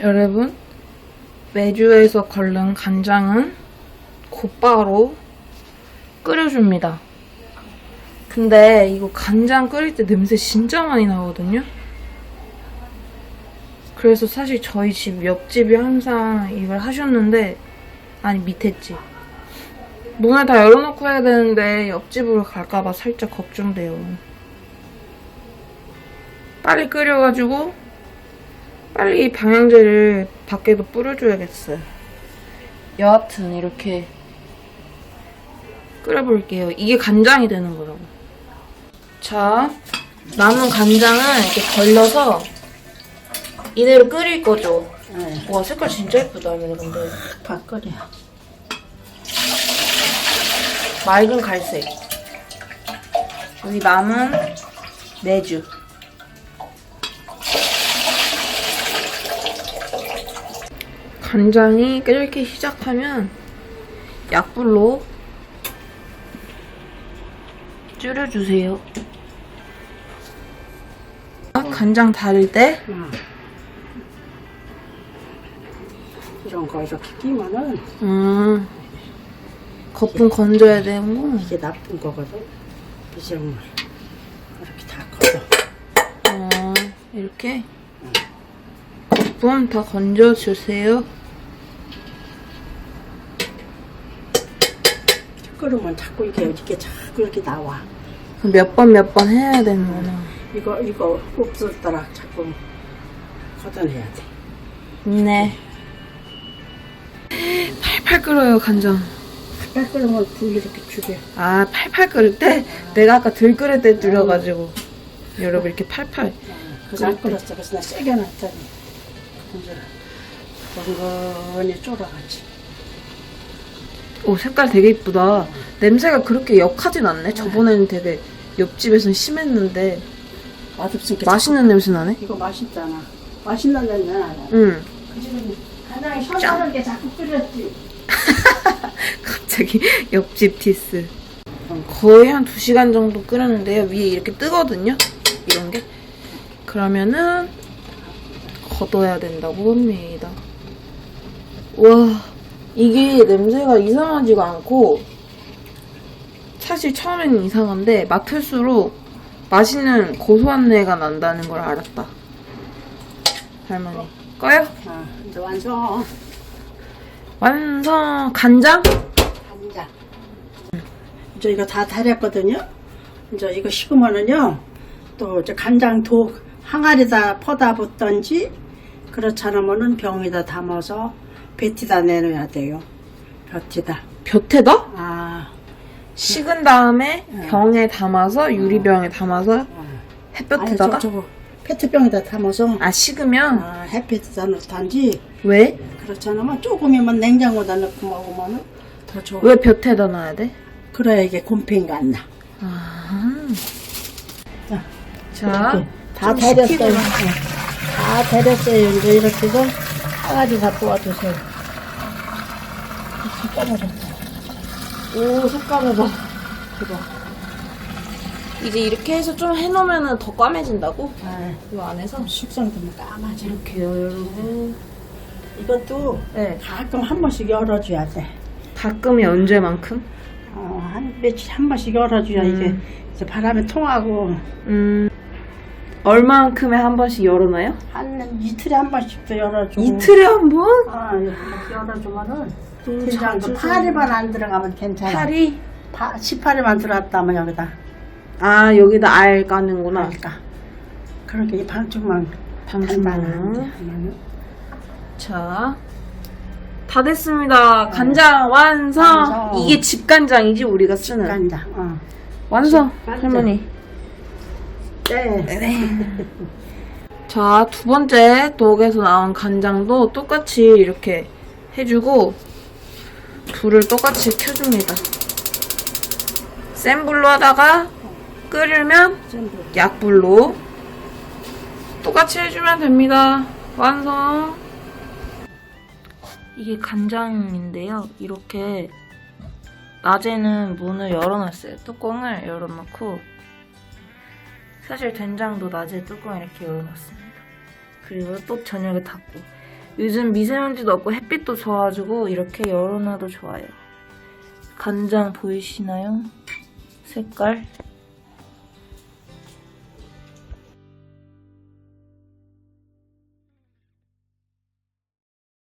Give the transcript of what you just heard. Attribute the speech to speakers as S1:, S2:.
S1: 여러분, 메주에서 걸른 간장은 곧바로 끓여줍니다. 근데 이거 간장 끓일 때 냄새 진짜 많이 나거든요? 그래서 사실 저희 집 옆집이 항상 이걸 하셨는데, 아니, 밑에 집. 문을 다 열어놓고 해야 되는데, 옆집으로 갈까봐 살짝 걱정돼요. 빨리 끓여가지고, 빨리 방향제를 밖에도 뿌려줘야겠어요. 여하튼 이렇게 끓여볼게요. 이게 간장이 되는 거라고. 자, 남은 간장을 이렇게 걸러서 이대로 끓일 거죠.
S2: 네.
S1: 와, 색깔 진짜 예쁘다, 얘네 근데.
S2: 밥거리야.
S1: 맑은 갈색. 여기 남은 메주. 간장이 끓기 시작하면 약불로 줄여주세요. 간장 다릴 때
S2: 응. 이런 거 이렇게 끼면은
S1: 음, 거품 건져야 되고
S2: 이게 나쁜 거거든. 미생물. 이렇게 다 걸어.
S1: 어, 이렇게 거품 다 건져주세요.
S2: 끓으면 자꾸 이게 이렇게 자꾸 이렇게 나와.
S1: 몇 번 몇 번 해야 되는구나.
S2: 이거 이거 없었더라. 자꾸 걷어내야 돼.
S1: 네. 팔팔 끓어요 간장.
S2: 빨리 끓으면 불 이렇게 죽여.
S1: 아 팔팔 끓을 때 내가 아까 들 끓일 때 줄여가지고 여러분 이렇게 팔팔.
S2: 그래서 안 끓였어. 그래서 나 세게 놨더니 이제 번거니 쫄아가지.
S1: 오 색깔 되게 이쁘다. 냄새가 그렇게 역하진 않네. 저번에는 되게 옆집에선 심했는데
S2: 맛없으니까
S1: 맛있는 냄새 나네.
S2: 이거 맛있잖아. 맛있는 냄새 나네.
S1: 응.
S2: 그지는 간장이 셔서는 게 자꾸 끓였지.
S1: 갑자기 옆집 티스. 거의 한 2시간 정도 끓였는데요. 위에 이렇게 뜨거든요. 이런 게. 그러면은 걷어야 된다고 합니다. 와, 이게 냄새가 이상하지가 않고 사실 처음에는 이상한데 맡을수록 맛있는 고소한 내가 난다는 걸 알았다. 할머니. 꺼요?
S2: 아, 이제 완성.
S1: 완성. 간장?
S2: 간장. 이제 이거 다 달였거든요. 이제 이거 식으면은요, 또 이제 간장 도 항아리다 퍼다 붓던지, 그렇지 않으면은 병에다 담아서 뱉이다 내놔야 돼요. 뱉이다.
S1: 볕에다?
S2: 아,
S1: 식은 다음에 병에 담아서 유리병에 담아서 햇볕에다가
S2: 저, 저거 페트병에다 담아서
S1: 아 식으면
S2: 아, 햇볕에다 넣던지,
S1: 왜?
S2: 않으면 조금이면 냉장고에다 넣고 먹으면은 더 좋아.
S1: 왜 볕에다 놔야 돼?
S2: 그래야 이게 곰팡이가 안 나.
S1: 아.
S2: 자,
S1: 자,
S2: 이렇게
S1: 다좀
S2: 데렸어요. 다 데렸어요. 이제 이렇게 해서 항아리 다 도와주세요. 깜깜해졌다.
S1: 오 색깔을 봐. 대박. 이제 이렇게 해서 좀 해놓으면 더 까매진다고?
S2: 아,
S1: 이 안에서
S2: 숙성되면 까마지.
S1: 이렇게요, 여러분.
S2: 이것도
S1: 네.
S2: 가끔 한 번씩 열어줘야 돼.
S1: 가끔이 언제만큼?
S2: 어, 한 며칠 한 번씩 열어줘야
S1: 음.
S2: 이게 이제 바람이 통하고
S1: 음. 얼마만큼에 한 번씩 열어놔요?
S2: 한 이틀에 한 번씩도 열어주고.
S1: 이틀에 한 번?
S2: 아, 이렇게 열어주면은
S1: 음,
S2: 된장도
S1: 자주
S2: 파리만 안 들어가면 괜찮아.
S1: 팔이?
S2: 파, 18일만 들어왔다면 여기다.
S1: 아 여기다 알 까는구나.
S2: 그러니까 그렇게 이 반죽만 하면은
S1: 자, 다 됐습니다. 간장 완성.
S2: 완성.
S1: 이게 집간장이지 우리가 쓰는.
S2: 간장. 어.
S1: 완성,
S2: 집간장.
S1: 할머니.
S2: 네.
S1: 자, 두 번째 독에서 나온 간장도 똑같이 이렇게 해주고 불을 똑같이 켜줍니다. 센 불로 하다가 끓으면
S2: 전부.
S1: 약불로 똑같이 해주면 됩니다. 완성. 이게 간장인데요. 이렇게 낮에는 문을 열어놨어요. 뚜껑을 열어놓고 사실 된장도 낮에 뚜껑 이렇게 열어놨습니다. 그리고 또 저녁에 닫고 요즘 미세먼지도 없고 햇빛도 좋아가지고 이렇게 열어놔도 좋아요. 간장 보이시나요? 색깔?